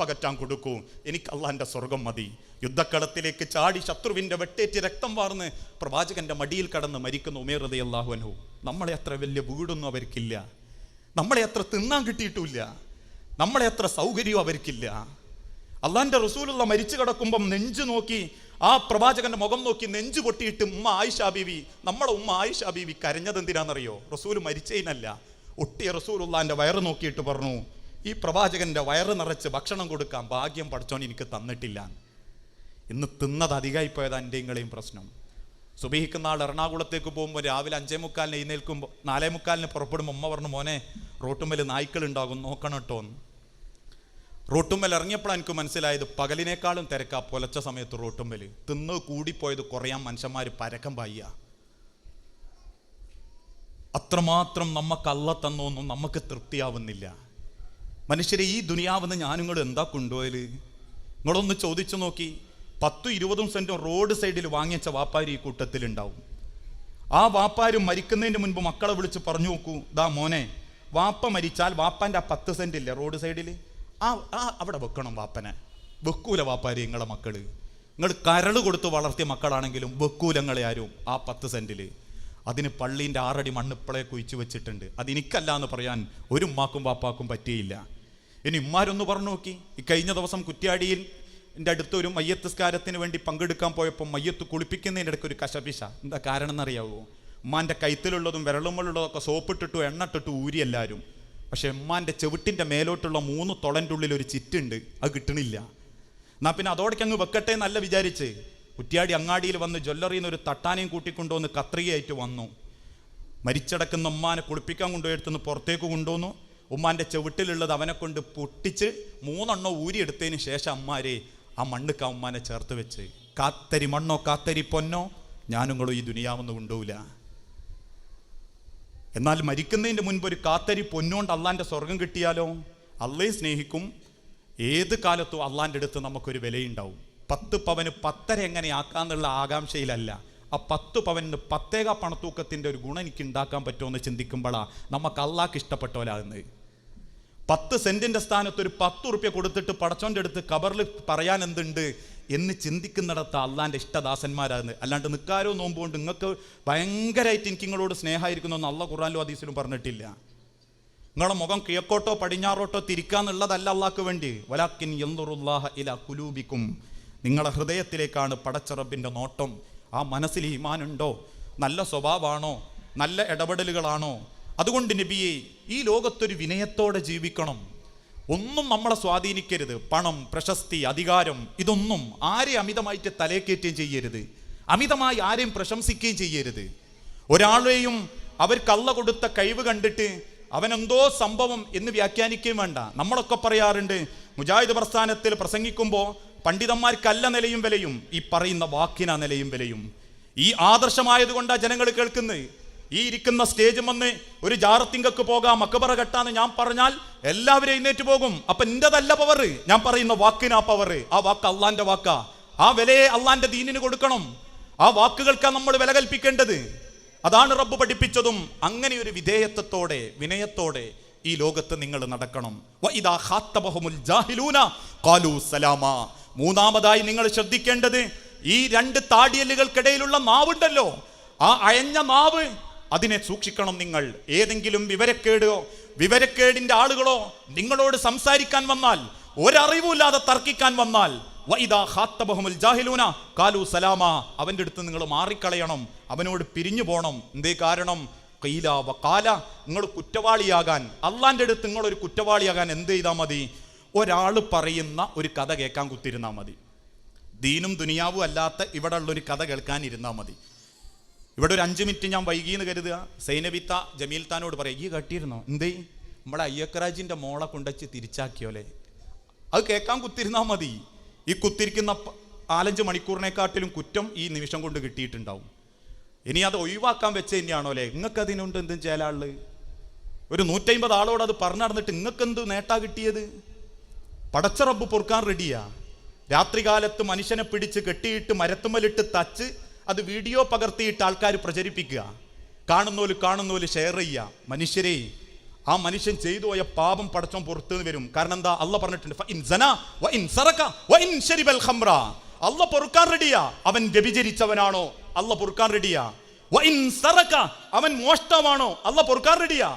പകറ്റാൻ കൊടുക്കൂ. എനിക്ക് അള്ളാന്റെ സ്വർഗം മതി. യുദ്ധക്കളത്തിലേക്ക് ചാടി ശത്രുവിന്റെ വെട്ടേറ്റ് രക്തം വാർന്ന് പ്രവാചകന്റെ മടിയിൽ കടന്ന് മരിക്കുന്ന ഉമേർ റതി അള്ളാഹുനു നമ്മളെ അത്ര വലിയ വീടൊന്നും അവർക്കില്ല. നമ്മളെ അത്ര തിന്നാൻ കിട്ടിയിട്ടില്ല. നമ്മളെ അത്ര സൗകര്യവും അവർക്കില്ല. അള്ളാന്റെ റസൂലുള്ള മരിച്ചു കിടക്കുമ്പം നെഞ്ചു നോക്കി ആ പ്രവാചകന്റെ മുഖം നോക്കി നെഞ്ചു പൊട്ടിയിട്ട് ഉമ്മ ആയിഷാ ബീവി നമ്മളെ ഉമ്മ ആയിഷാ ബീവി കരഞ്ഞത് എന്തിനാണെന്നറിയോ റസൂൽ മരിച്ചതിനല്ല ഒട്ടിയ റസൂലുള്ളാന്റെ വയറ് നോക്കിയിട്ട് പറഞ്ഞു ഈ പ്രവാചകന്റെ വയറ് നിറച്ച് ഭക്ഷണം കൊടുക്കാൻ ഭാഗ്യം പഠിച്ചോൻ എനിക്ക് തന്നിട്ടില്ല ഇന്ന് തിന്നത് അധികമായി പോയത് എന്റെയും പ്രശ്നം. സുബീഹിക്കുന്ന ആൾ എറണാകുളത്തേക്ക് പോകുമ്പോൾ രാവിലെ അഞ്ചേ മുക്കാലിന് എഴുന്നേൽക്കുമ്പോൾ നാലേ മുക്കാലിന് പുറപ്പെടുമ്പോൾ ഉമ്മ പറഞ്ഞു മോനെ റോട്ടുമ്മൽ നായ്ക്കൾ ഉണ്ടാകും നോക്കണം കേട്ടോ എന്ന്. റോട്ടുമ്മൽ ഇറങ്ങിയപ്പോഴാണ് എനിക്ക് മനസ്സിലായത് പകലിനേക്കാളും തിരക്കാ പുലച്ച സമയത്ത് റോട്ടുമ്മൽ തിന്ന് കൂടിപ്പോയത് കുറയാൻ മനുഷ്യന്മാർ പരക്കം പായ്യ അത്രമാത്രം നമുക്ക് അല്ല തന്നൊന്നും നമുക്ക് തൃപ്തിയാവുന്നില്ല. മനുഷ്യരെ ഈ ദുനിയാവെന്ന് ഞാനിങ്ങൾ എന്താ കൊണ്ടുപോയത് നിങ്ങളൊന്ന് ചോദിച്ചു നോക്കി. പത്തും ഇരുപതും സെന്റും റോഡ് സൈഡിൽ വാങ്ങിച്ച വാപ്പാരി ഈ കൂട്ടത്തിലുണ്ടാവും. ആ വാപ്പാര് മരിക്കുന്നതിന് മുൻപ് മക്കളെ വിളിച്ച് പറഞ്ഞു നോക്കൂ. ദാ മോനെ വാപ്പ മരിച്ചാൽ വാപ്പാന്റെ ആ പത്ത് സെന്റ് ഇല്ലേ റോഡ് സൈഡിൽ? ആ ആ അവിടെ വെക്കണം വാപ്പനെ. വെക്കൂല വാപ്പാരി നിങ്ങളെ മക്കൾ നിങ്ങൾ കരൾ കൊടുത്ത് വളർത്തിയ മക്കളാണെങ്കിലും വെക്കൂലങ്ങളെ ആരും ആ പത്ത് സെന്റിൽ അതിന് പള്ളീന്റെ ആറടി മണ്ണിപ്പളെ കുഴിച്ചു വെച്ചിട്ടുണ്ട്. അതെനിക്കല്ല എന്ന് പറയാൻ ഒരു ഉമ്മാക്കും വാപ്പാക്കും പറ്റിയില്ല. ഇനി ഉമ്മാരൊന്ന് പറഞ്ഞു നോക്കി. ഈ കഴിഞ്ഞ ദിവസം കുറ്റ്യാടിയിൽ എന്റെ അടുത്ത് ഒരു മയ്യത്തസ്കാരത്തിന് വേണ്ടി പങ്കെടുക്കാൻ പോയപ്പോൾ മയ്യത്ത് കുളിപ്പിക്കുന്നതിന്റെ ഇടയ്ക്ക് ഒരു കശപിശ. എന്താ കാരണം എന്നറിയാവോ ഉമ്മാന്റെ കൈത്തിലുള്ളതും വിരളുമ്മലുള്ളതൊക്കെ സോപ്പിട്ടിട്ടു എണ്ണട്ടിട്ടു ഊരി എല്ലാവരും. പക്ഷേ ഉമ്മാന്റെ ചെവിട്ടിന്റെ മേലോട്ടുള്ള മൂന്ന് തൊളന്റെ ഉള്ളിൽ ഒരു ചിറ്റുണ്ട്. അത് കിട്ടണില്ല. എന്നാൽ പിന്നെ അതോടൊക്കെ അങ്ങ് വെക്കട്ടെ എന്നല്ല വിചാരിച്ച് കുറ്റ്യാടി അങ്ങാടിയിൽ വന്ന് ജ്വല്ലറിയിൽ നിന്ന് ഒരു തട്ടാനയും കൂട്ടിക്കൊണ്ടുവന്ന് കത്രികയായിട്ട് വന്നു. മരിച്ചടക്കുന്ന ഉമ്മാനെ കുളിപ്പിക്കാൻ കൊണ്ടുപോയെടുത്തുനിന്ന് പുറത്തേക്ക് കൊണ്ടുവന്നു. ഉമ്മാന്റെ ചെവിട്ടിലുള്ളത് അവനെ കൊണ്ട് പൊട്ടിച്ച് മൂന്നെണ്ണോ ഊരിയെടുത്തതിന് ശേഷം അമ്മാരെ ആ മണ്ണുക്ക് ഉമ്മാനെ ചേർത്ത് വെച്ച് കാത്തരി മണ്ണോ കാത്തരി പൊന്നോ ഞാനുങ്ങളോ ഈ ദുനിയാവൊന്നും കൊണ്ടുപോവില്ല എന്നാൽ മരിക്കുന്നതിന്റെ മുൻപ് ഒരു കാത്തരി പൊന്നുകൊണ്ട് അള്ളാന്റെ സ്വർഗം കിട്ടിയാലോ? അള്ളയെ സ്നേഹിക്കും. ഏത് കാലത്തും അള്ളാന്റെ അടുത്ത് നമുക്കൊരു വിലയുണ്ടാവും. പത്ത് പവന് പത്തര എങ്ങനെ ആക്കാന്നുള്ള ആകാംക്ഷയിലല്ല. ആ പത്ത് പവന് പത്തേക പണത്തൂക്കത്തിന്റെ ഒരു ഗുണം എനിക്ക് ഉണ്ടാക്കാൻ പറ്റുമെന്ന് ചിന്തിക്കുമ്പോഴാണ് നമുക്ക് അള്ളാഹ്ക്ക് ഇഷ്ടപ്പെട്ടോലാകുന്നത് പത്ത് സെന്റിന്റെ സ്ഥാനത്ത് ഒരു പത്ത് ഉറുപ്യ കൊടുത്തിട്ട് പടച്ചോന്റെ അടുത്ത് കബറിൽ പറയാൻ എന്തുണ്ട് എന്ന് ചിന്തിക്കുന്നിടത്ത് അള്ളാന്റെ ഇഷ്ടദാസന്മാരാണ്. അല്ലാണ്ട് നിൽക്കാരോ നോമ്പുകൊണ്ട് നിങ്ങൾക്ക് ഭയങ്കരമായിട്ട് എനിക്ക് നിങ്ങളോട് സ്നേഹമായിരിക്കുന്നു എന്ന് അള്ള ഖുറാനിലും ഹദീസിലും പറഞ്ഞിട്ടില്ല. നിങ്ങളുടെ മുഖം കിഴക്കോട്ടോ പടിഞ്ഞാറോട്ടോ തിരിക്കാന്നുള്ളതല്ല അള്ളാഹ്ക്ക് വേണ്ടി. വലാക്കിൻ യന്തുറുല്ലാഹ ഇല കുലൂബിക്കും നിങ്ങളുടെ ഹൃദയത്തിലേക്കാണ് പടച്ചറബിന്റെ നോട്ടം. ആ മനസ്സിൽ ഈമാനുണ്ടോ? നല്ല സ്വഭാവമാണോ നല്ല ഇടപെടലുകളാണോ? അതുകൊണ്ട് നബിയെ ഈ ലോകത്തൊരു വിനയത്തോടെ ജീവിക്കണം. ഒന്നും നമ്മളെ സ്വാധീനിക്കരുത്. പണം പ്രശസ്തി അധികാരം ഇതൊന്നും ആരെ അമിതമായിട്ട് തലേക്കേറ്റുകയും ചെയ്യരുത്. അമിതമായി ആരെയും പ്രശംസിക്കുകയും ചെയ്യരുത്. ഒരാളെയും അവർക്ക് അള്ള കൊടുത്ത കഴിവ് കണ്ടിട്ട് അവനെന്തോ സംഭവം എന്ന് വ്യാഖ്യാനിക്കുകയും വേണ്ട. നമ്മളൊക്കെ പറയാറുണ്ട് മുജാഹിദ് പ്രസ്ഥാനത്തിൽ പ്രസംഗിക്കുമ്പോൾ പണ്ഡിതന്മാർക്കല്ല നിലയും വിലയും ഈ പറയുന്ന വാക്കിനാ നിലയും വിലയും. ഈ ആദർശമായത് കൊണ്ടാണ് ജനങ്ങൾ കേൾക്കുന്നത്. ഈ ഇരിക്കുന്ന സ്റ്റേജ് വന്ന് ഒരു ജാറത്തിങ്കക്ക് പോകാം മക്കബറ കെട്ടാന്ന് ഞാൻ പറഞ്ഞാൽ എല്ലാവരും എഴുന്നേറ്റ് പോകും. അപ്പൊ എന്റേതല്ല പവർ ഞാൻ പറയുന്ന വാക്കിനാ പവർ ആ വാക്ക് അള്ളാന്റെ വാക്കാ. ആ വിലയെ അള്ളാന്റെ ദീനിന് കൊടുക്കണം. ആ വാക്കുകൾക്കാ നമ്മൾ വില കൽപ്പിക്കേണ്ടത്. അതാണ് റബ്ബ് പഠിപ്പിച്ചതും. അങ്ങനെ ഒരു വിധേയത്വത്തോടെ വിനയത്തോടെ ഈ ലോകത്ത് നിങ്ങൾ നടക്കണം. മൂന്നാമതായി നിങ്ങൾ ശ്രദ്ധിക്കേണ്ടത് ഈ രണ്ട് താടിയലുകൾക്കിടയിലുള്ള നാവുണ്ടല്ലോ. ആ അയഞ്ഞ നാവ് അതിനെ സൂക്ഷിക്കണം നിങ്ങൾ. ഏതെങ്കിലും വിവരക്കേടോ വിവരക്കേടിന്റെ ആളുകളോ നിങ്ങളോട് സംസാരിക്കാൻ വന്നാൽ ഒരറിവുമില്ലാതെ തർക്കിക്കാൻ വന്നാൽ ജാഹിലൂന കാലു സലാമ അവന്റെ അടുത്ത് നിങ്ങൾ മാറിക്കളയണം അവനോട് പിരിഞ്ഞു പോകണം എന്തേ കാരണം? കൈല വക്കാല നിങ്ങൾ കുറ്റവാളിയാകാൻ അള്ളാന്റെ അടുത്ത് നിങ്ങൾ ഒരു കുറ്റവാളിയാകാൻ എന്ത് ചെയ്താൽ മതി? ഒരാൾ പറയുന്ന ഒരു കഥ കേൾക്കാൻ കുത്തിരുന്നാൽ മതി. ദീനും ദുനിയാവും അല്ലാത്ത ഇവിടെ ഉള്ളൊരു കഥ കേൾക്കാൻ ഇരുന്നാൽ മതി. ഇവിടെ ഒരു അഞ്ച് മിനിറ്റ് ഞാൻ വൈകി എന്ന് കരുതുക. സൈനബിത്ത ജമീൽത്താനോട് പറയാം ഈ കട്ടിയിരുന്നോ? എന്തേ? നമ്മളെ അയ്യക്കരാജിന്റെ മോളെ കൊണ്ടച്ച് തിരിച്ചാക്കിയോലെ അത് കേൾക്കാൻ കുത്തിരുന്നാൽ മതി. ഈ കുത്തിരിക്കുന്ന നാലഞ്ച് മണിക്കൂറിനെക്കാട്ടിലും കുറ്റം ഈ നിമിഷം കൊണ്ട് കിട്ടിയിട്ടുണ്ടാവും. ഇനി അത് ഒഴിവാക്കാൻ വെച്ച് തന്നെയാണോ അല്ലേ? നിങ്ങൾക്ക് അതിനുണ്ട് എന്തും ചേലാൾ? ഒരു നൂറ്റമ്പത് ആളോട് അത് പറഞ്ഞു നടന്നിട്ട് നിങ്ങൾക്ക് എന്ത് നേട്ടാ കിട്ടിയത്? പടച്ച റബ്ബ് പൊറുക്കാൻ റെഡിയാ രാത്രികാലത്ത് മനുഷ്യനെ പിടിച്ച് കെട്ടിയിട്ട് മരത്തുമ്മലിട്ട് തച്ച് അത് വീഡിയോ പകർത്തിയിട്ട് ആൾക്കാർ പ്രചരിപ്പിക്കുക. കാണുന്നോൽ കാണുന്നോൽ ഷെയർ ചെയ്യുക. മനുഷ്യരെ ആ മനുഷ്യൻ ചെയ്തു പോയ പാപം പടച്ചോൻ പുറത്തു നിന്ന് വരും. കാരണം എന്താ? അല്ല പറഞ്ഞിട്ടുണ്ട്. അല്ല പൊറുക്കാൻ റെഡിയാ അവൻ വ്യഭിചരിച്ചവനാണോ? അല്ല പൊറുക്കാൻ റെഡിയാ അവൻ മോഷ്ടമാണോ അല്ല പൊറുക്കാൻ റെഡിയാ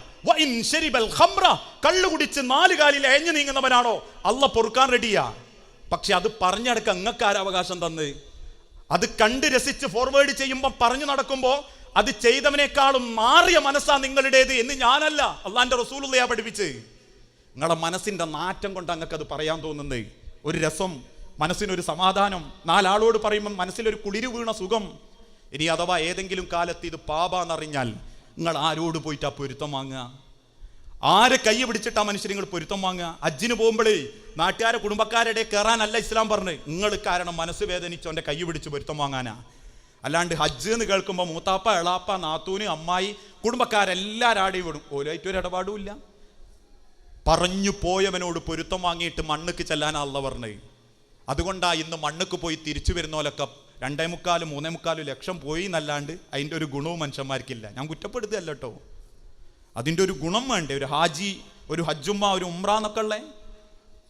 കള്ളു കുടിച്ച് നാല് കാലിൽ എഴഞ്ഞു നീങ്ങുന്നവനാണോ? അല്ല പൊറുക്കാൻ റെഡിയാ പക്ഷെ അത് പറഞ്ഞടക്ക അങ്ങക്കാരവകാശം ആരാ അവകാശം തന്ന്? അത് കണ്ട് രസിച്ച് ഫോർവേഡ് ചെയ്യുമ്പോൾ പറഞ്ഞു നടക്കുമ്പോൾ അത് ചെയ്തവനേക്കാളും മാറിയ മനസ്സാണ് നിങ്ങളുടേത് എന്ന് ഞാനല്ല. അള്ളാന്റെ റസൂലുള്ളയാ പഠിപ്പിച്ച് നിങ്ങളുടെ മനസ്സിന്റെ നാറ്റം കൊണ്ട് അങ്ങക്ക് അത് പറയാൻ തോന്നുന്നത്. ഒരു രസം മനസ്സിനൊരു സമാധാനം. നാലാളോട് പറയുമ്പോൾ മനസ്സിലൊരു കുളിരു വീണ സുഖം. ഇനി അഥവാ ഏതെങ്കിലും കാലത്ത് ഇത് പാപാന്നറിഞ്ഞാൽ നിങ്ങൾ ആരോട് പോയിട്ട് ആ പൊരുത്തം വാങ്ങുക? ആരെ കൈ പിടിച്ചിട്ടാ മനുഷ്യർ നിങ്ങൾ പൊരുത്തം വാങ്ങുക? അജ്ജിന് പോകുമ്പോഴേ നാട്ടുകാരെ കുടുംബക്കാരുടെ കയറാനല്ല ഇസ്ലാം പറഞ്ഞ്. നിങ്ങൾ കാരണം മനസ്സ് വേദനിച്ച് അവന്റെ കൈ പിടിച്ച് പൊരുത്തം വാങ്ങാനാ. അല്ലാണ്ട് ഹജ്ജ് എന്ന് കേൾക്കുമ്പോൾ മൂത്താപ്പ എളാപ്പ നാത്തൂന് അമ്മായി കുടുംബക്കാരെല്ലാരാടെയും വിടും ഓലായിട്ട് ഇടപാടും ഇല്ല. പറഞ്ഞു പോയവനോട് പൊരുത്തം വാങ്ങിയിട്ട് മണ്ണുക്ക് ചെല്ലാനാ അല്ല പറഞ്ഞത് അതുകൊണ്ടാ ഇന്ന് മണ്ണുക്ക് പോയി തിരിച്ചു വരുന്നോലൊക്കെ രണ്ടേ മുക്കാലും മൂന്നേ മുക്കാലും ലക്ഷം പോയി എന്നല്ലാണ്ട് അതിന്റെ ഒരു ഗുണവും മനുഷ്യന്മാർക്കില്ല. ഞാൻ കുറ്റപ്പെടുത്തുകയല്ല അതിന്റെ ഒരു ഗുണം വേണ്ടേ? ഒരു ഹാജി ഒരു ഹജ്ജുമ്മ ഒരു ഉമ്ര എന്നൊക്കെ ഉള്ളേ?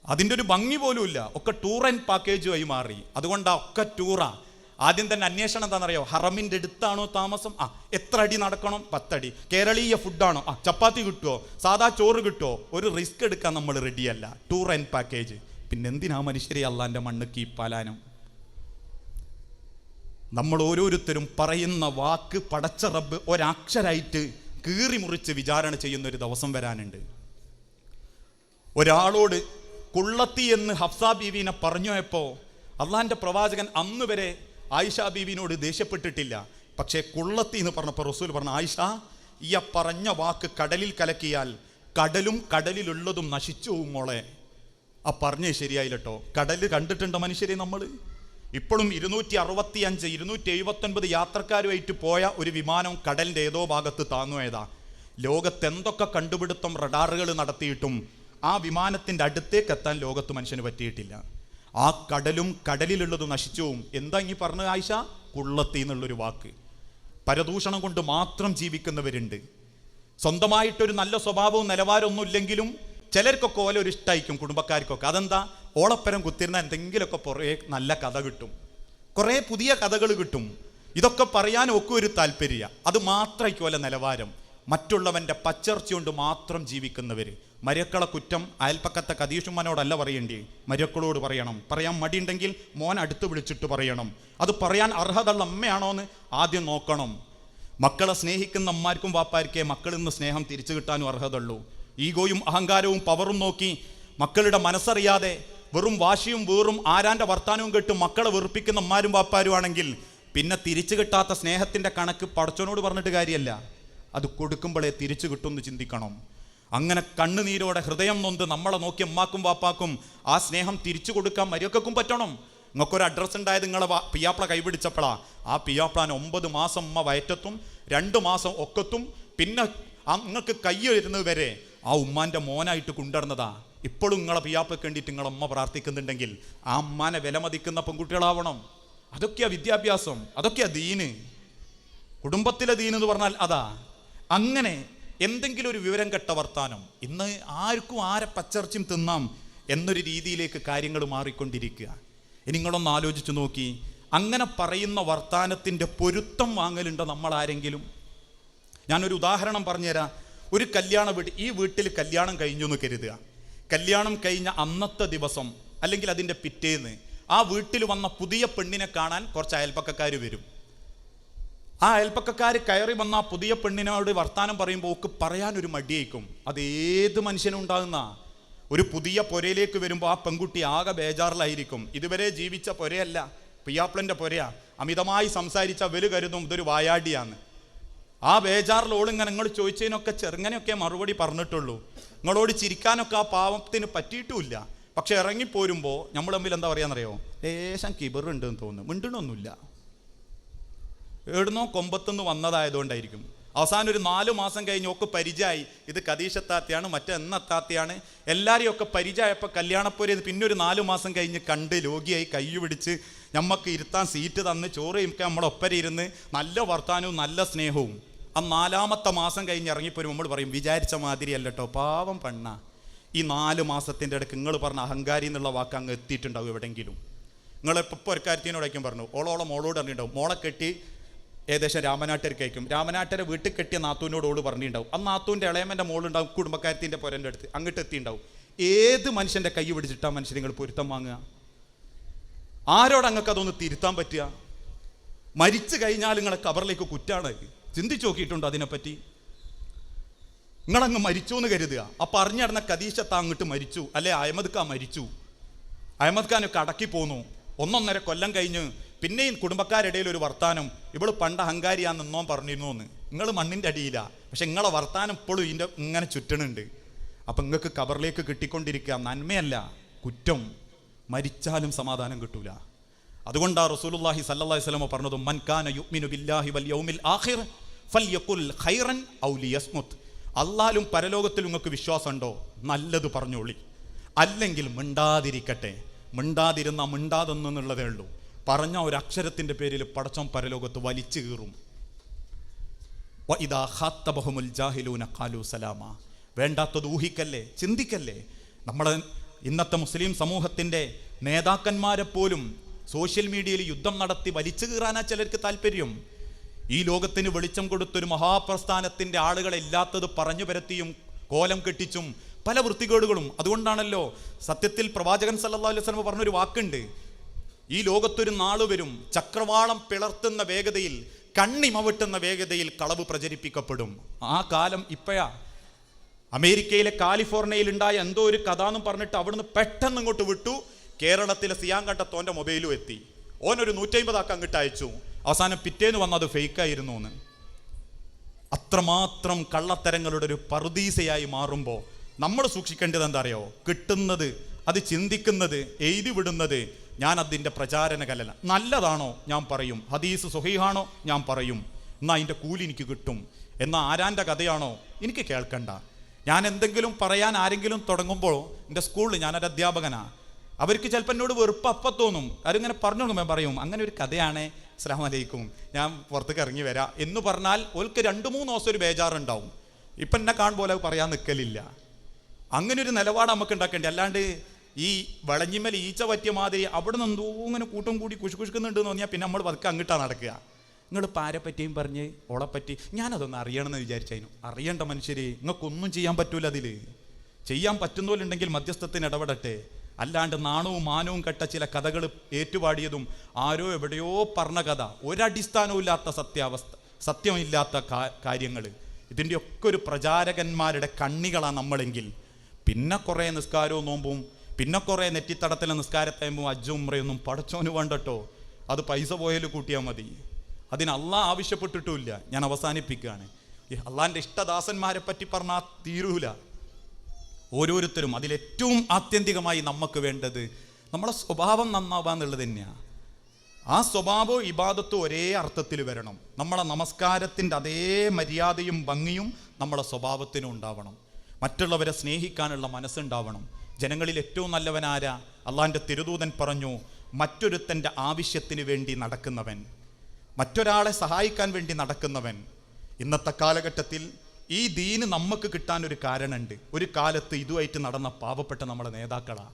അതിന്റെ ഒരു ഭംഗി പോലും ഇല്ല. ഒക്കെ ടൂർ ആൻഡ് പാക്കേജ് ആയി മാറി. അതുകൊണ്ടാ ഒക്കെ ടൂറാ ആദ്യം തന്നെ അന്വേഷണം എന്താണെന്നറിയോ? ഹറമിന്റെ അടുത്താണോ താമസം? ആ എത്ര അടി നടക്കണം? പത്തടി. കേരളീയ ഫുഡാണോ ആ ചപ്പാത്തി കിട്ടുമോ സാധാ ചോറ് കിട്ടുമോ ഒരു റിസ്ക് എടുക്കാൻ നമ്മൾ റെഡിയല്ല ടൂർ ആൻഡ് പാക്കേജ് പിന്നെ എന്തിനാ മനുഷ്യരെ അള്ളാന്റെ മണ്ണുക്ക് ഈ പലാനം? നമ്മൾ ഓരോരുത്തരും പറയുന്ന വാക്ക് പടച്ച റബ്ബ് ഒരക്ഷരായിട്ട് കീറി മുറിച്ച് വിചാരണ ചെയ്യുന്ന ഒരു ദിവസം വരാനുണ്ട്. ഒരാളോട് കുള്ളത്തി എന്ന് ഹഫ്സ ബീവിനെ പറഞ്ഞോയപ്പോ അള്ളാന്റെ പ്രവാചകൻ അന്ന് വരെ ആയിഷ ബീവിനോട് ദേഷ്യപ്പെട്ടിട്ടില്ല. പക്ഷേ കുള്ളത്തി എന്ന് പറഞ്ഞപ്പോൾ റസൂൽ പറഞ്ഞു ആയിഷ ഈ പറഞ്ഞ വാക്ക് കടലിൽ കലക്കിയാൽ കടലും കടലിലുള്ളതും നശിച്ചു മോളെ. ആ പറഞ്ഞേ ശരിയായില്ലട്ടോ. കടൽ കണ്ടിട്ടുണ്ടോ മനുഷ്യരെ നമ്മൾ ഇപ്പോഴും ഇരുന്നൂറ്റി അറുപത്തി അഞ്ച് ഇരുന്നൂറ്റി എഴുപത്തൊൻപത് യാത്രക്കാരുമായിട്ട് പോയ ഒരു വിമാനം കടലിന്റെ ഏതോ ഭാഗത്ത് ലോകത്ത് എന്തൊക്കെ കണ്ടുപിടുത്തം റഡാറുകൾ നടത്തിയിട്ടും ആ വിമാനത്തിന്റെ അടുത്തേക്ക് എത്താൻ ലോകത്ത് മനുഷ്യന് പറ്റിയിട്ടില്ല. ആ കടലും കടലിലുള്ളതും നശിച്ചവും എന്താ ഈ പറഞ്ഞ ആയിഷ? കുള്ളത്തി എന്നുള്ളൊരു വാക്ക്. പരദൂഷണം കൊണ്ട് മാത്രം ജീവിക്കുന്നവരുണ്ട്. സ്വന്തമായിട്ടൊരു നല്ല സ്വഭാവവും നിലവാരമൊന്നും ഇല്ലെങ്കിലും ചിലർക്കൊക്കെ ഓല ഒരു ഇഷ്ടമായിരിക്കും കുടുംബക്കാർക്കൊക്കെ. അതെന്താ? ഓളപ്പരം കുത്തിരുന്ന എന്തെങ്കിലുമൊക്കെ കുറേ നല്ല കഥ കിട്ടും. കുറേ പുതിയ കഥകൾ കിട്ടും. ഇതൊക്കെ പറയാൻ ഒക്കെ ഒരു താല്പര്യ. അത് മാത്രയ്ക്കുമല്ല നിലവാരം. മറ്റുള്ളവന്റെ പച്ചർച്ച കൊണ്ട് മാത്രം ജീവിക്കുന്നവർ മരക്കളെ കുറ്റം അയൽപ്പക്കത്തെ കതീഷുമ്മനോടല്ല പറയേണ്ടി. മരക്കളോട് പറയണം. പറയാൻ മടിയുണ്ടെങ്കിൽ മോൻ അടുത്ത് വിളിച്ചിട്ട് പറയണം. അത് പറയാൻ അർഹതയുള്ള അമ്മയാണോ എന്ന് ആദ്യം നോക്കണം. മക്കളെ സ്നേഹിക്കുന്ന അമ്മമാർക്കും വാപ്പാർക്കേ മക്കളിൽ നിന്ന് സ്നേഹം തിരിച്ചു കിട്ടാനും അർഹതയുള്ളൂ. ഈഗോയും അഹങ്കാരവും പവറും നോക്കി മക്കളുടെ മനസ്സറിയാതെ വെറും വാശിയും വേറും ആരാന്റെ വർത്താനവും കേട്ട് മക്കളെ വെറുപ്പിക്കുന്ന അമ്മാരും വാപ്പാരുമാണെങ്കിൽ പിന്നെ തിരിച്ചു കിട്ടാത്ത സ്നേഹത്തിന്റെ കണക്ക് പടച്ചോനോട് പറഞ്ഞിട്ട് കാര്യമല്ല. അത് കൊടുക്കുമ്പോഴേ തിരിച്ചു കിട്ടുമെന്ന് ചിന്തിക്കണം. അങ്ങനെ കണ്ണുനീരോടെ ഹൃദയം നൊന്ത് നമ്മളെ നോക്കി അമ്മാക്കും വാപ്പാക്കും ആ സ്നേഹം തിരിച്ചു കൊടുക്കാൻ മര്യാദക്കും പറ്റണം. നിങ്ങൾക്കൊരു അഡ്രസ്സ് ഉണ്ടായത് നിങ്ങളെ പിയാപ്ല കൈപിടിച്ചപ്പോഴാ ആ പിയാപ്ലാൻ ഒമ്പത് മാസം അമ്മ വയറ്റത്തും രണ്ട് മാസം ഒക്കത്തും പിന്നെ നിങ്ങൾക്ക് കൈ വരുന്നത് വരെ ആ ഉമ്മാന്റെ മോനായിട്ട് കൊണ്ടുവരുന്നതാ. ഇപ്പോഴും നിങ്ങളെ പിയാപ്പയ്ക്ക് വേണ്ടിയിട്ട് നിങ്ങളെ അമ്മ പ്രാർത്ഥിക്കുന്നുണ്ടെങ്കിൽ ആ അമ്മാനെ വിലമതിക്കുന്ന പെൺകുട്ടികളാവണം. അതൊക്കെയാ വിദ്യാഭ്യാസം അതൊക്കെയാ ദീന്. കുടുംബത്തിലെ ദീൻ എന്ന് പറഞ്ഞാൽ അതാ. അങ്ങനെ എന്തെങ്കിലും ഒരു വിവരം കെട്ട വർത്താനം. ഇന്ന് ആർക്കും ആരെ പച്ചർച്ചയും തിന്നാം എന്നൊരു രീതിയിലേക്ക് കാര്യങ്ങൾ മാറിക്കൊണ്ടിരിക്കുക. ഇനി നിങ്ങളൊന്ന് ആലോചിച്ച് നോക്കി. അങ്ങനെ പറയുന്ന വർത്താനത്തിന്റെ പൊരുത്തം വാങ്ങലുണ്ടോ നമ്മൾ ആരെങ്കിലും ഞാനൊരു ഉദാഹരണം പറഞ്ഞുതരാം. ഒരു കല്യാണ വീട്ടിൽ ഈ വീട്ടിൽ കല്യാണം കഴിഞ്ഞു എന്ന് കരുതുക. കല്യാണം കഴിഞ്ഞ അന്നത്തെ ദിവസം അല്ലെങ്കിൽ അതിന്റെ പിറ്റേന്ന് ആ വീട്ടിൽ വന്ന പുതിയ പെണ്ണിനെ കാണാൻ കുറച്ച് അയൽപ്പക്കക്കാർ വരും. ആ അയൽപ്പക്കക്കാർ കയറി വന്ന ആ പുതിയ പെണ്ണിനോട് വർത്താനം പറയുമ്പോൾ ഒക്കെ പറയാനൊരു മടിയേക്കും അത് ഏത് മനുഷ്യനും ഉണ്ടാകുന്ന ഒരു പുതിയ പുരയിലേക്ക് വരുമ്പോൾ ആ പെൺകുട്ടി ആകെ ബേജാറിലായിരിക്കും. ഇതുവരെ ജീവിച്ച പുരയല്ല പിയാപ്പിളന്റെ പുരയാ. അമിതമായി സംസാരിച്ച വലു കരുതും ഇതൊരു വായാടിയാണ് ആ ബേജാറിൽ ഓളിങ്ങനെ നിങ്ങൾ ചോദിച്ചതിനൊക്കെ ചെറുങ്ങനെയൊക്കെ മറുപടി പറഞ്ഞിട്ടുള്ളൂ. നിങ്ങളോട് ചിരിക്കാനൊക്കെ ആ പാവത്തിന് പറ്റിയിട്ടുമില്ല. പക്ഷെ ഇറങ്ങിപ്പോരുമ്പോൾ നമ്മൾ തമ്മിൽ എന്താ പറയാന്നറിയോ? ലേശം കിബറുണ്ട് എന്ന് തോന്നുന്നു. മിണ്ടണൊന്നുമില്ല. എവിടുന്നോ കൊമ്പത്തുനിന്ന് വന്നതായതുകൊണ്ടായിരിക്കും. അവസാനം ഒരു നാല് മാസം കഴിഞ്ഞ് ഒക്കെ പരിചയമായി. ഇത് കതീശത്താത്തയാണ് മറ്റെന്നത്താത്തയാണ് എല്ലാവരെയും ഒക്കെ പരിചയമായപ്പോൾ കല്യാണപ്പുര പിന്നെ ഒരു നാല് മാസം കഴിഞ്ഞ് കണ്ട് രോഗിയായി കൈ പിടിച്ച് ഞമ്മക്ക് ഇരുത്താൻ സീറ്റ് തന്ന് ചോറ് കഴിക്കാൻ നമ്മളെ ഒപ്പര ഇരുന്ന് നല്ല വർത്താനവും നല്ല സ്നേഹവും. ആ നാലാമത്തെ മാസം കഴിഞ്ഞ് ഇറങ്ങിപ്പോരും നമ്മൾ പറയും വിചാരിച്ച മാതിരി അല്ലട്ടോ പാവം പെണ്ണ. ഈ നാല് മാസത്തിന്റെ ഇടയ്ക്ക് നിങ്ങൾ പറഞ്ഞ അഹങ്കാരി എന്നുള്ള വാക്ക് അങ്ങ് എത്തിയിട്ടുണ്ടാവും എവിടെയെങ്കിലും. നിങ്ങളെപ്പോൾ ഒരു കാര്യത്തിനോടൊക്കെയും പറഞ്ഞു ഓളോളം മോളോട് പറഞ്ഞിട്ടുണ്ടാവും മോളെ കെട്ടി ഏകദേശം രാമനാട്ടർക്ക് അയക്കും. രാമനാട്ടരെ വീട്ടിൽ കെട്ടിയ നാത്തൂനോട് ഓൾ പറഞ്ഞിട്ടുണ്ടാവും. ആ നാത്തൂന്റെ ഇളയമന്റെ മോളുണ്ടാവും കുടുംബക്കാരത്തിന്റെ പുരന്റെ അടുത്ത് അങ്ങോട്ട് എത്തിയിട്ടുണ്ടാവും. ഏത് മനുഷ്യന്റെ കൈ പിടിച്ചിട്ടാ മനുഷ്യൻ നിങ്ങൾ പൊരുത്തം വാങ്ങുക? ആരോട് അങ്ങക്ക് അതൊന്ന് തിരുത്താൻ പറ്റുക? മരിച്ചു കഴിഞ്ഞാൽ നിങ്ങളെ കബറിലേക്ക് കുറ്റാണ്. ചിന്തിച്ചു നോക്കിയിട്ടുണ്ടോ അതിനെപ്പറ്റി? നിങ്ങളങ്ങ് മരിച്ചു എന്ന് കരുതുക. അപ്പം അറിഞ്ഞിടന്ന കദീശത്ത അങ്ങോട്ട് മരിച്ചു അല്ലെ? അഹമ്മദ് ഖാൻ മരിച്ചു. അഹമ്മദ് ഖാനൊക്കെ അടക്കി പോന്നു. ഒന്നൊന്നര കൊല്ലം കഴിഞ്ഞ് പിന്നെയും കുടുംബക്കാരിടയിൽ ഒരു വർത്താനം ഇവൾ പണ്ട് അഹങ്കാരിയാന്ന് എന്നോ പറഞ്ഞിരുന്നു എന്ന്. നിങ്ങൾ മണ്ണിന്റെ അടിയിലാണ് പക്ഷെ നിങ്ങളെ വർത്താനം ഇപ്പോഴും ഇതിന്റെ ഇങ്ങനെ ചുറ്റണുണ്ട്. അപ്പം നിങ്ങൾക്ക് കബറിലേക്ക് കിട്ടിക്കൊണ്ടിരിക്കുക നന്മയല്ല കുറ്റം. മരിച്ചാലും സമാധാനം കിട്ടൂല. അതുകൊണ്ടാണ് റസൂലുള്ളാഹി സല്ലല്ലാഹി അലൈഹി വസല്ലം പറഞ്ഞത് മൻ കാന യുഗ്മിനു ബില്ലാഹി വൽ യൗമിൽ ആഖിർ. അല്ലാലും പരലോകത്തിൽ നിങ്ങൾക്ക് വിശ്വാസമുണ്ടോ? നല്ലത് പറഞ്ഞോളി. അല്ലെങ്കിൽ മിണ്ടാതിരിക്കട്ടെ. മിണ്ടാതിരുന്ന മിണ്ടാതെന്നുള്ളതേ ഉള്ളൂ. പറഞ്ഞ ഒരു അക്ഷരത്തിന്റെ പേരിൽ പടച്ചം പരലോകത്ത് വലിച്ചു കീറും. വേണ്ടാത്തത് ഊഹിക്കല്ലേ? ചിന്തിക്കല്ലേ? നമ്മളെ ഇന്നത്തെ മുസ്ലിം സമൂഹത്തിന്റെ നേതാക്കന്മാരെ പോലും സോഷ്യൽ മീഡിയയിൽ യുദ്ധം നടത്തി വലിച്ചു കീറാനാ ചിലർക്ക് താല്പര്യം. ഈ ലോകത്തിന് വെളിച്ചം കൊടുത്തൊരു മഹാപ്രസ്ഥാനത്തിന്റെ ആളുകളെ ഇല്ലാത്തത് പറഞ്ഞു പരത്തിയും കോലം കെട്ടിച്ചും പല വൃത്തികേടുകളും. അതുകൊണ്ടാണല്ലോ സത്യത്തിൽ പ്രവാചകൻ സല്ലാ അലൈഹി വസല്ലം പറഞ്ഞൊരു വാക്കുണ്ട്. ഈ ലോകത്തൊരു നാൾ വരും ചക്രവാളം പിളർത്തുന്ന വേഗതയിൽ കണ്ണിമവിട്ടുന്ന വേഗതയിൽ കളവ് പ്രചരിപ്പിക്കപ്പെടും. ആ കാലം ഇപ്പോഴാ. അമേരിക്കയിലെ കാലിഫോർണിയയിൽ ഉണ്ടായ എന്തോ ഒരു കഥ എന്നും പറഞ്ഞിട്ട് അവിടുന്ന് പെട്ടെന്ന് ഇങ്ങോട്ട് വിട്ടു. കേരളത്തിലെ സിയാങ്കട്ടത്തോന്റെ മൊബൈലും എത്തി. ഓനൊരു നൂറ്റമ്പതാക്ക് അങ്ങോട്ട് അയച്ചു. അവസാനം പിറ്റേന്ന് വന്നത് ഫേക്കായിരുന്നു എന്ന് അത്രമാത്രം കള്ളത്തരങ്ങളുടെ ഒരു പറുദീസയായി മാറുമ്പോൾ നമ്മൾ സൂക്ഷിക്കേണ്ടത് എന്താ അറിയോ കിട്ടുന്നത് അത് ചിന്തിക്കുന്നത് എഴുതി വിടുന്നത് ഞാൻ അതിന്റെ പ്രചാരണകലല്ല. നല്ലതാണോ? ഞാൻ പറയും. ഹദീസ് സുഹൈഹാണോ? ഞാൻ പറയും. എന്നാൽ അതിന്റെ കൂലി എനിക്ക് കിട്ടും. എന്നാൽ ആരാന്റെ കഥയാണോ? എനിക്ക് കേൾക്കണ്ട. ഞാൻ എന്തെങ്കിലും പറയാൻ ആരെങ്കിലും തുടങ്ങുമ്പോൾ എന്റെ സ്കൂളിൽ ഞാനൊരു അധ്യാപകനാണ് അവർക്ക് ചിലപ്പോൾ എന്നോട് വെറുപ്പ് അപ്പം തോന്നും. അവരിങ്ങനെ പറഞ്ഞു കൊടുക്കുമ്പോൾ പറയും അങ്ങനെ ഒരു കഥയാണ്. അസ്സാം വലൈക്കും ഞാൻ പുറത്തേക്ക് ഇറങ്ങി വരാം. എന്ന് പറഞ്ഞാൽ ഓൽക്ക് രണ്ട് മൂന്ന് ദിവസം ഒരു ബേജാറുണ്ടാവും. ഇപ്പം എന്നെ കാണുമ്പോൾ പറയാൻ നിൽക്കലില്ല അങ്ങനെ ഒരു നിലപാട് നമുക്ക് ഉണ്ടാക്കേണ്ടി. അല്ലാണ്ട് ഈ വളഞ്ഞിമ്മൽ ഈച്ച പറ്റിയ മാതിരി അവിടെ നിന്ന് എന്തോ ഇങ്ങനെ കൂട്ടം കൂടി കുശു കുഷിക്കുന്നുണ്ട് എന്ന് പറഞ്ഞാൽ പിന്നെ നമ്മൾ പതുക്കെ അങ്ങോട്ടാണ് നടക്കുക. നിങ്ങൾ പാരെ പറ്റിയും പറഞ്ഞ്? ഓളെ പറ്റി? ഞാനതൊന്ന് അറിയണമെന്ന് വിചാരിച്ചതിനു. അറിയേണ്ട മനുഷ്യരെ നിങ്ങൾക്കൊന്നും ചെയ്യാൻ പറ്റൂല അതിൽ ചെയ്യാൻ പറ്റുന്നവരുണ്ടെങ്കിൽ മധ്യസ്ഥത്തിന് ഇടപെടട്ടെ. അല്ലാണ്ട് നാണവും മാനവും കെട്ട ചില കഥകൾ ഏറ്റുപാടിയതും ആരോ എവിടെയോ പറഞ്ഞ കഥ. ഒരടിസ്ഥാനവും ഇല്ലാത്ത സത്യാവസ്ഥ സത്യമില്ലാത്ത കാര്യങ്ങൾ ഇതിന്റെ ഒക്കെ ഒരു പ്രചാരകന്മാരുടെ കണ്ണികളാണ് നമ്മളെങ്കിൽ. പിന്നെ കുറേ നിസ്കാരവും നോമ്പും പിന്നെ കുറേ നെറ്റിത്തടത്തിലെ നിസ്കാരത്തേമ്പും അജ്ജും ഉമ്രയൊന്നും പടച്ചോന് വേണ്ടട്ടോ. അത് പൈസ പോയാലും കൂട്ടിയാൽ മതി. അതിന് ആവശ്യപ്പെട്ടിട്ടുമില്ല. ഞാൻ അവസാനിപ്പിക്കുകയാണ്. അള്ളാന്റെ ഇഷ്ടദാസന്മാരെ പറ്റി പറഞ്ഞാൽ തീരൂല. ഓരോരുത്തരും അതിലേറ്റവും ആത്യന്തികമായി നമുക്ക് വേണ്ടത് നമ്മുടെ സ്വഭാവം നന്നാവുക എന്നുള്ളത് തന്നെയാണ് ആ സ്വഭാവവും ഇബാദത്തും ഒരേ അർത്ഥത്തിൽ വരണം. നമ്മളെ നമസ്കാരത്തിന്റെ അതേ മര്യാദയും ഭംഗിയും നമ്മളെ സ്വഭാവത്തിനും ഉണ്ടാവണം. മറ്റുള്ളവരെ സ്നേഹിക്കാനുള്ള മനസ്സുണ്ടാവണം. ജനങ്ങളിൽ ഏറ്റവും നല്ലവനാരാ? അള്ളാന്റെ തിരുദൂതൻ പറഞ്ഞു മറ്റൊരുത്തന്റെ ആവശ്യത്തിന് വേണ്ടി നടക്കുന്നവൻ. മറ്റൊരാളെ സഹായിക്കാൻ വേണ്ടി നടക്കുന്നവൻ. ഇന്നത്തെ കാലഘട്ടത്തിൽ ഈ ദീന് നമുക്ക് കിട്ടാൻ ഒരു കാരണമുണ്ട് ഒരു കാലത്ത് ഇതുമായിട്ട് നടന്ന പാവപ്പെട്ട നമ്മുടെ നേതാക്കളാണ്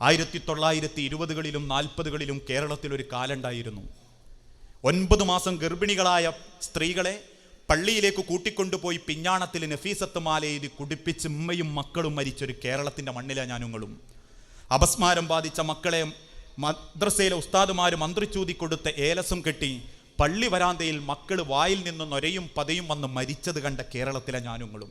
ആയിരത്തി തൊള്ളായിരത്തി ഇരുപതുകളിലും നാൽപ്പതുകളിലും കേരളത്തിൽ ഒരു കാലുണ്ടായിരുന്നു. ഒൻപത് മാസം ഗർഭിണികളായ സ്ത്രീകളെ പള്ളിയിലേക്ക് കൂട്ടിക്കൊണ്ടുപോയി പിഞ്ഞാണത്തിൽ നഫീസത്ത് മാലയിൽ കുടിപ്പിച്ച് ഉമ്മയും മക്കളും മരിച്ചൊരു കേരളത്തിന്റെ മണ്ണിലെ ഞാനുങ്ങളും. അപസ്മാരം ബാധിച്ച മക്കളെ മദ്രസയിലെ ഉസ്താദുമാർ മന്ത്രിച്ചൂതി കൊടുത്ത ഏലസും കെട്ടി പള്ളി വരാന്തയിൽ മക്കൾ വായിൽ നിന്ന് നൊരയും പതയും വന്ന് മരിച്ചത് കണ്ട കേരളത്തിലെ ഞാനുങ്ങളും.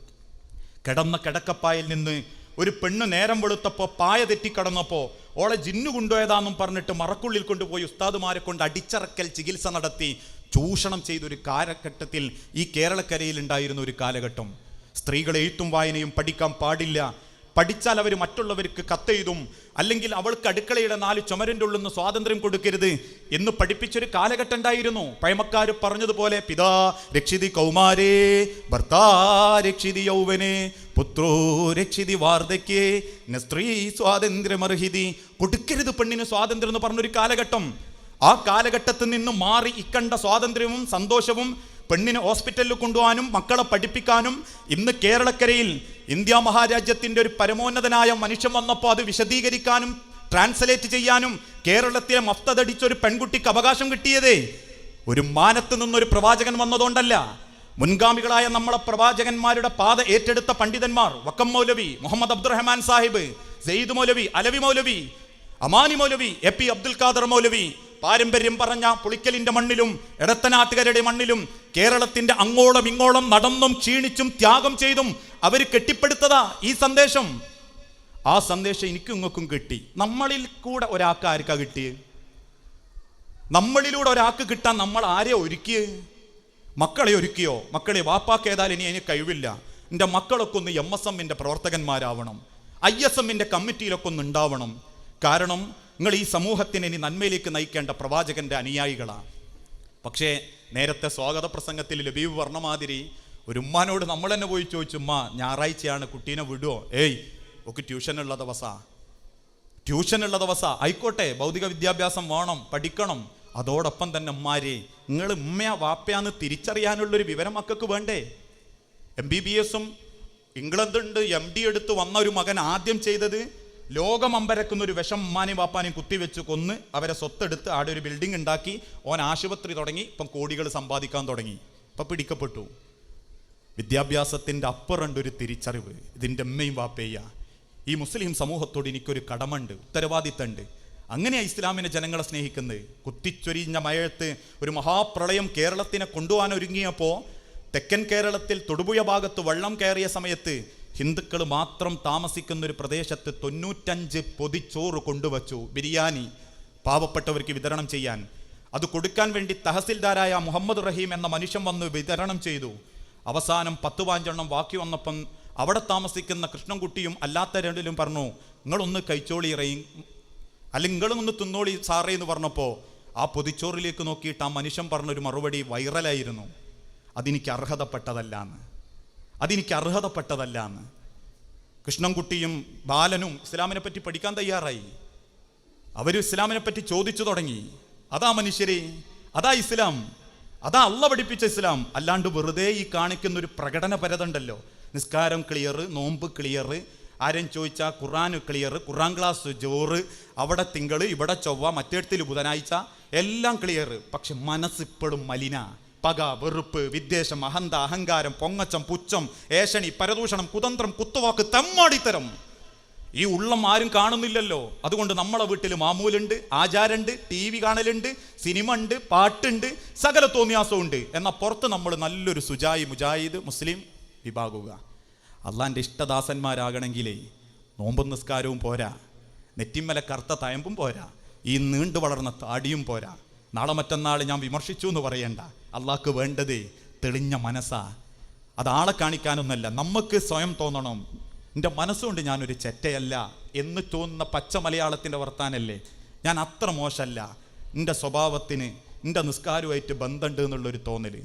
കിടന്ന കിടക്കപ്പായിൽ നിന്ന് ഒരു പെണ്ണ് നേരം വെളുത്തപ്പോൾ പായ തെറ്റിക്കടന്നപ്പോൾ ഓളെ ജിന്നു കൊണ്ടുപോയതാന്നും പറഞ്ഞിട്ട് മറക്കുള്ളിൽ കൊണ്ടുപോയി ഉസ്താദുമാരെ കൊണ്ട് അടിച്ചറക്കൽ ചികിത്സ നടത്തി ചൂഷണം ചെയ്തൊരു കാലഘട്ടത്തിൽ ഈ കേരളക്കരയിൽ ഉണ്ടായിരുന്ന ഒരു കാലഘട്ടം. സ്ത്രീകൾ എഴുത്തും വായനയും പഠിക്കാൻ പാടില്ല. പഠിച്ചാൽ അവർ മറ്റുള്ളവർക്ക് കത്തെഴുതും. അല്ലെങ്കിൽ അവൾക്ക് അടുക്കളയുടെ നാല് ചുമരിന്റെ ഉള്ളിൽ നിന്ന് സ്വാതന്ത്ര്യം കൊടുക്കരുത് എന്ന് പഠിപ്പിച്ചൊരു കാലഘട്ടം ഉണ്ടായിരുന്നു. പഴമക്കാർ പറഞ്ഞതുപോലെ പിതാ രക്ഷിതി കൗമാരേ ഭർത്താ രക്ഷിതി യൗവനെ പുത്രോ രക്ഷിതി വാർദ്ധക്യേ സ്ത്രീ സ്വാതന്ത്ര്യമർഹിതി. കൊടുക്കരുത് പെണ്ണിന് സ്വാതന്ത്ര്യം എന്ന് പറഞ്ഞൊരു കാലഘട്ടം. ആ കാലഘട്ടത്തിൽ നിന്ന് മാറി ഇക്കണ്ട സ്വാതന്ത്ര്യവും സന്തോഷവും പെണ്ണിനെ ഹോസ്പിറ്റലിൽ കൊണ്ടുപോകാനും മക്കളെ പഠിപ്പിക്കാനും ഇന്ന് കേരളക്കരയിൽ ഇന്ത്യ മഹാരാജ്യത്തിന്റെ ഒരു പരമോന്നതനായ മനുഷ്യൻ വന്നപ്പോൾ അത് വിശദീകരിക്കാനും ട്രാൻസ്ലേറ്റ് ചെയ്യാനും കേരളത്തിലെ മഫ്തടിച്ച ഒരു പെൺകുട്ടിക്ക് അവകാശം കിട്ടിയതേ. ഒരു മാനത്ത് നിന്നൊരു പ്രവാചകൻ വന്നതുകൊണ്ടല്ല. മുൻഗാമികളായ നമ്മളെ പ്രവാചകന്മാരുടെ പാത ഏറ്റെടുത്ത പണ്ഡിതന്മാർ വക്കം മൗലവി മുഹമ്മദ് അബ്ദുറഹ്മാൻ സാഹിബ് സെയ്ദ് മൗലവി അലവി മൗലവി അമാനി മൗലവി എ പി അബ്ദുൽ ഖാദർ മൗലവി പാരമ്പര്യം പറഞ്ഞ പുളിക്കലിന്റെ മണ്ണിലും എടത്തനാട്ടുകാരുടെ മണ്ണിലും കേരളത്തിന്റെ അങ്ങോളം ഇങ്ങോളം നടന്നും ക്ഷീണിച്ചും ത്യാഗം ചെയ്തും അവർ കെട്ടിപ്പടുത്തതാ ഈ സന്ദേശം. ആ സന്ദേശം എനിക്കും ഇങ്ങൾക്കും കിട്ടി. നമ്മളിൽ കൂടെ ഒരാൾക്ക് ആർക്കാ കിട്ടിയത് നമ്മളിലൂടെ ഒരാൾക്ക് കിട്ടാൻ നമ്മൾ ആരെ ഒരുക്കിയ? മക്കളെ ഒരുക്കിയോ? മക്കളെ വാപ്പാക്ക് ഇനി അതിന് കഴിവില്ല. എന്റെ മക്കളൊക്കെ ഒന്ന് എം എസ് എമ്മിന്റെ പ്രവർത്തകന്മാരാവണം. ഐ എസ് എമ്മിന്റെ കമ്മിറ്റിയിലൊക്കെ ഒന്ന് ഉണ്ടാവണം. കാരണം നിങ്ങൾ ഈ സമൂഹത്തിനെ ഇനി നന്മയിലേക്ക് നയിക്കേണ്ട പ്രവാചകന്റെ അനുയായികളാണ്. പക്ഷേ നേരത്തെ സ്വാഗത പ്രസംഗത്തിൽ ലബീബ് പറഞ്ഞ മാതിരി ഒരു ഉമ്മാനോട് നമ്മൾ തന്നെ പോയി ചോദിച്ചു ഉമ്മ ഞായറാഴ്ചയാണ് കുട്ടീനെ വിടുവോ? ഏയ് ഒക്കെ ട്യൂഷനുള്ള ദിവസാ. ട്യൂഷനുള്ള ദിവസ? ആയിക്കോട്ടെ ഭൗതിക വിദ്യാഭ്യാസം വേണം പഠിക്കണം. അതോടൊപ്പം തന്നെ ഉമ്മാരെ നിങ്ങൾ ഉമ്മയാ വാപ്പയാന്ന് തിരിച്ചറിയാനുള്ളൊരു വിവരം മക്കൾക്ക് വേണ്ടേ? എം ബി ബി എസും ഇംഗ്ലണ്ടുണ്ട് എം ഡി എടുത്ത് വന്ന ഒരു മകൻ ആദ്യം ചെയ്തത് ലോകം അമ്പരക്കുന്ന ഒരു വിഷം ഉമ്മാനെയും വാപ്പാനെയും കുത്തിവെച്ച് കൊന്ന് അവരെ സ്വത്തെടുത്ത് ആടെ ഒരു ബിൽഡിംഗ് ഉണ്ടാക്കി. ഓൻ ആശുപത്രി തുടങ്ങി. ഇപ്പം കോടികൾ സമ്പാദിക്കാൻ തുടങ്ങി. ഇപ്പം പിടിക്കപ്പെട്ടു. വിദ്യാഭ്യാസത്തിന്റെ അപ്പുറണ്ടൊരു തിരിച്ചറിവ്. ഇതിന്റെ അമ്മയും വാപ്പയ്യ ഈ മുസ്ലിം സമൂഹത്തോട് എനിക്കൊരു കടമുണ്ട് ഉത്തരവാദിത്തമുണ്ട്. അങ്ങനെയാണ് ഇസ്ലാമിനെ ജനങ്ങളെ സ്നേഹിക്കുന്നത്. കുത്തിച്ചൊരിഞ്ഞ മഴയത്ത് ഒരു മഹാപ്രളയം കേരളത്തിനെ കൊണ്ടുപോകാൻ ഒരുങ്ങിയപ്പോൾ തെക്കൻ കേരളത്തിൽ തൊടുപുഴ ഭാഗത്ത് വെള്ളം കയറിയ സമയത്ത് ഹിന്ദുക്കൾ മാത്രം താമസിക്കുന്ന ഒരു പ്രദേശത്ത് തൊണ്ണൂറ്റഞ്ച് പൊതിച്ചോറ് കൊണ്ടുവച്ചു ബിരിയാണി പാവപ്പെട്ടവർക്ക് വിതരണം ചെയ്യാൻ. അത് കൊടുക്കാൻ വേണ്ടി തഹസിൽദാരായ മുഹമ്മദ് റഹീം എന്ന മനുഷ്യൻ വന്ന് വിതരണം ചെയ്തു. അവസാനം പത്ത് പാഞ്ചെണ്ണം ബാക്കി വന്നപ്പം അവിടെ താമസിക്കുന്ന കൃഷ്ണൻകുട്ടിയും അല്ലാത്ത രണ്ടിലും പറഞ്ഞു നിങ്ങളൊന്ന് കൈച്ചോളി ഇറയും അല്ലെങ്കിൽ നിങ്ങളൊന്ന് തിന്നോളി സാറേ എന്ന് പറഞ്ഞപ്പോൾ ആ പൊതിച്ചോറിലേക്ക് നോക്കിയിട്ട് ആ മനുഷ്യൻ പറഞ്ഞൊരു മറുപടി വൈറലായിരുന്നു. അതെനിക്ക് അർഹതപ്പെട്ടതല്ല എന്ന് അതെനിക്ക് അർഹതപ്പെട്ടതല്ല എന്ന് കൃഷ്ണൻകുട്ടിയും ബാലനും ഇസ്ലാമിനെ പറ്റി പഠിക്കാൻ തയ്യാറായി. അവർ ഇസ്ലാമിനെ പറ്റി ചോദിച്ചു തുടങ്ങി. അതാ മനുഷ്യരെ അതാ ഇസ്ലാം അതാ അള്ള പഠിപ്പിച്ച ഇസ്ലാം. അല്ലാണ്ട് വെറുതെ ഈ കാണിക്കുന്ന ഒരു പ്രകടന പരതുണ്ടല്ലോ നിസ്കാരം ക്ലിയർ നോമ്പ് ക്ലിയർ ആരും ചോദിച്ചാൽ ഖുറാൻ ക്ലിയർ ഖുറാൻ ക്ലാസ് ജോറ് അവിടെ തിങ്കൾ ഇവിടെ ചൊവ്വ മറ്റേടത്തിൽ ബുധനാഴ്ച എല്ലാം ക്ലിയർ പക്ഷെ മനസ്സിപ്പോഴും മലിന. പക വെറുപ്പ് വിദ്വേഷം അഹന്ത അഹങ്കാരം പൊങ്ങച്ചം പുച്ഛം ഏഷണി പരദൂഷണം കുതന്ത്രം കുത്തുവാക്ക് തെമ്മാടിത്തരം. ഈ ഉള്ളം ആരും കാണുന്നില്ലല്ലോ. അതുകൊണ്ട് നമ്മളെ വീട്ടിൽ മാമൂലുണ്ട് ആചാരമുണ്ട് ടി വി കാണലുണ്ട് സിനിമ ഉണ്ട് പാട്ടുണ്ട് സകല തോന്നിയാസവും ഉണ്ട് എന്നാൽ പുറത്ത് നമ്മൾ നല്ലൊരു സുജായി മുജാഹിദ് മുസ്ലിം വിഭാഗുക. അള്ളാന്റെ ഇഷ്ടദാസന്മാരാകണമെങ്കിലേ നോമ്പും നിസ്കാരവും പോരാ. നെറ്റിമ്മല കറുത്ത തയമ്പും പോരാ. ഈ നീണ്ടു വളർന്ന താടിയും പോരാ. നാളെ മറ്റന്നാൾ ഞാൻ വിമർശിച്ചു എന്ന് പറയേണ്ട. അള്ളാഹ്ക്ക് വേണ്ടത് തെളിഞ്ഞ മനസ്സാ. അത് ആളെ കാണിക്കാനൊന്നല്ല നമുക്ക് സ്വയം തോന്നണം. എന്റെ മനസ്സുകൊണ്ട് ഞാനൊരു ചെറ്റയല്ല എന്ന് തോന്നുന്ന പച്ച മലയാളത്തിന്റെ വർത്താനല്ലേ? ഞാൻ അത്ര മോശമല്ല എന്റെ സ്വഭാവത്തിന് എന്റെ നിസ്കാരമായിട്ട് ബന്ധമുണ്ട് എന്നുള്ളൊരു തോന്നൽ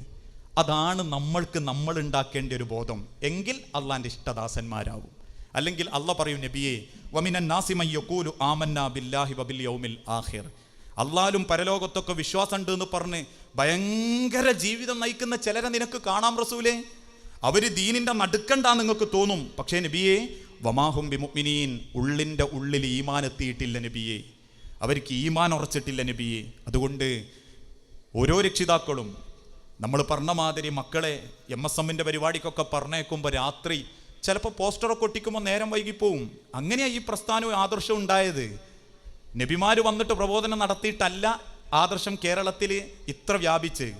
അതാണ് നമ്മൾക്ക് നമ്മൾ ഉണ്ടാക്കേണ്ട ഒരു ബോധം. എങ്കിൽ അള്ളാന്റെ ഇഷ്ടദാസന്മാരാവും. അല്ലെങ്കിൽ അള്ള പറയും നബിയെ വമിനൻ നാസിമയ്യൂലു ആമന്ന ബില്ലാഹി വബിൽ യൗമിൽ ആഹിർ അള്ളാലും പരലോകത്തൊക്കെ വിശ്വാസമുണ്ട് എന്ന് പറഞ്ഞ് ഭയങ്കര ജീവിതം നയിക്കുന്ന ചിലരെ നിനക്ക് കാണാം റസൂലേ. അവർ ദീനിന്റെ നടുക്കണ്ടാ നിങ്ങൾക്ക് തോന്നും. പക്ഷേ നബിയെ വമാഹും ബിമുഅ്മിനീൻ ഉള്ളിന്റെ ഉള്ളിൽ ഈമാൻ എത്തിയിട്ടില്ല നബിയെ. അവർക്ക് ഈമാൻ ഉറച്ചിട്ടില്ല നബിയെ. അതുകൊണ്ട് ഓരോ രക്ഷിതാക്കളും നമ്മൾ പറഞ്ഞ മാതിരി മക്കളെ എം എസ് എമ്മിന്റെ പരിപാടിക്കൊക്കെ പറഞ്ഞേക്കുമ്പോൾ രാത്രി ചിലപ്പോൾ പോസ്റ്ററൊക്കെ ഒട്ടിക്കുമ്പോൾ നേരം വൈകിപ്പോവും. അങ്ങനെയാണ് ഈ പ്രസ്ഥാനവും ആദർശവും ഉണ്ടായത്. നബിമാർ വന്നിട്ട് പ്രബോധനം നടത്തിയിട്ടല്ല ആദർശം കേരളത്തിൽ ഇത്ര വ്യാപിച്ച്.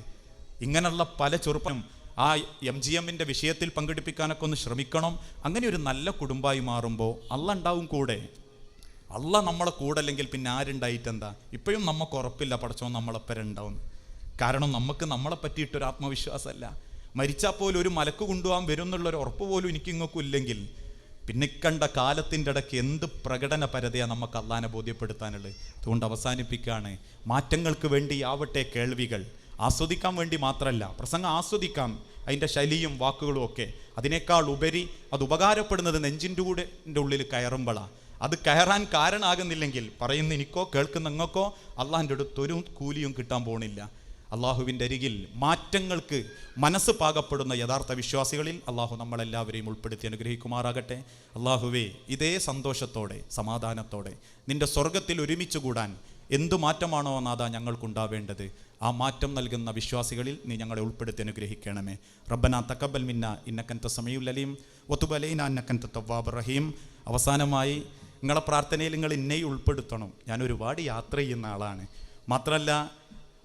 ഇങ്ങനെയുള്ള പല ചെറുപ്പം ആ എം ജി എമ്മിന്റെ വിഷയത്തിൽ പങ്കെടുപ്പിക്കാനൊക്കെ ഒന്ന് ശ്രമിക്കണം. അങ്ങനെ ഒരു നല്ല കുടുംബമായി മാറുമ്പോൾ അള്ള ഉണ്ടാവും കൂടെ. അല്ല നമ്മളെ കൂടെ അല്ലെങ്കിൽ പിന്നെ ആരുണ്ടായിട്ട് എന്താ? ഇപ്പോഴും നമുക്ക് ഉറപ്പില്ല പഠിച്ചോ നമ്മളെപ്പരം ഉണ്ടാവും. കാരണം നമുക്ക് നമ്മളെ പറ്റിയിട്ടൊരു ആത്മവിശ്വാസമല്ല. മരിച്ചാൽ പോലും ഒരു മലക്ക് കൊണ്ടുപോകാൻ വരും എന്നുള്ളൊരു ഉറപ്പ് പോലും എനിക്ക് ഇല്ലെങ്കിൽ പിന്നെ കണ്ട കാലത്തിന്റെ ഇടയ്ക്ക് എന്ത് പ്രകടന പരതയാണ് നമുക്ക് അള്ളാനെ ബോധ്യപ്പെടുത്താനുള്ളത്. അതുകൊണ്ട് അവസാനിപ്പിക്കുകയാണ്. മാറ്റങ്ങൾക്ക് വേണ്ടി ആവട്ടെ കേൾവികൾ. ആസ്വദിക്കാൻ വേണ്ടി മാത്രമല്ല പ്രസംഗം ആസ്വദിക്കാം. അതിന്റെ ശൈലിയും വാക്കുകളും ഒക്കെ. അതിനേക്കാൾ ഉപരി അത് ഉപകാരപ്പെടുന്നത് നെഞ്ചിന്റെ കൂടെ ഉള്ളിൽ കയറുമ്പോഴാണ് അത് കയറാൻ കാരണമാകുന്നില്ലെങ്കിൽ പറയുന്ന എനിക്കോ കേൾക്കുന്ന നിങ്ങൾക്കോ അള്ളാഹിന്റെ അടുത്ത് ഒരു കൂലിയും കിട്ടാൻ പോണില്ല. അള്ളാഹുവിന്റെ അരികിൽ മാറ്റങ്ങൾക്ക് മനസ്സ് പാകപ്പെടുന്ന യഥാർത്ഥ വിശ്വാസികളിൽ അള്ളാഹു നമ്മളെല്ലാവരെയും ഉൾപ്പെടുത്തി അനുഗ്രഹിക്കുമാറാകട്ടെ. അള്ളാഹുവേ ഇതേ സന്തോഷത്തോടെ സമാധാനത്തോടെ നിന്റെ സ്വർഗത്തിൽ ഒരുമിച്ച് കൂടാൻ എന്തു മാറ്റമാണോ നാഥ ഞങ്ങൾക്കുണ്ടാവേണ്ടത് ആ മാറ്റം നൽകുന്ന വിശ്വാസികളിൽ നീ ഞങ്ങളെ ഉൾപ്പെടുത്തി അനുഗ്രഹിക്കണമേ. റബ്ബന തക്കബൽ മിന്ന ഇന്നക്കന്ത സമയുൽ അലീം ഒത്തുബലൈന അന്നക്കന്ത തവ്വാബ് റഹീം. അവസാനമായി നിങ്ങളെ പ്രാർത്ഥനയിൽ നിങ്ങൾ ഇന്നേ ഉൾപ്പെടുത്തണം. ഞാൻ ഒരുപാട് യാത്ര ചെയ്യുന്ന ആളാണ്. മാത്രമല്ല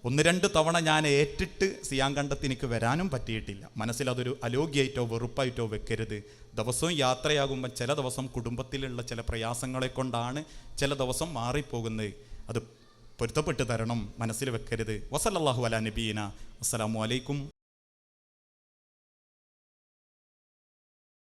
ഒന്ന് രണ്ട് തവണ ഞാൻ ഏറ്റിട്ട് സിയാങ്കണ്ടത്ത് എനിക്ക് വരാനും പറ്റിയിട്ടില്ല. മനസ്സിൽ അതൊരു അലോഗ്യായിട്ടോ വെറുപ്പായിട്ടോ വെക്കരുത്. ദിവസവും യാത്രയാകുമ്പോൾ ചില ദിവസം കുടുംബത്തിലുള്ള ചില പ്രയാസങ്ങളെ കൊണ്ടാണ് ചില ദിവസം മാറിപ്പോകുന്നത്. അത് പൊരുത്തപ്പെട്ട് തരണം മനസ്സിൽ വെക്കരുത്. വസലല്ലാഹു അല നബീന. അസ്സലാമു അലൈക്കും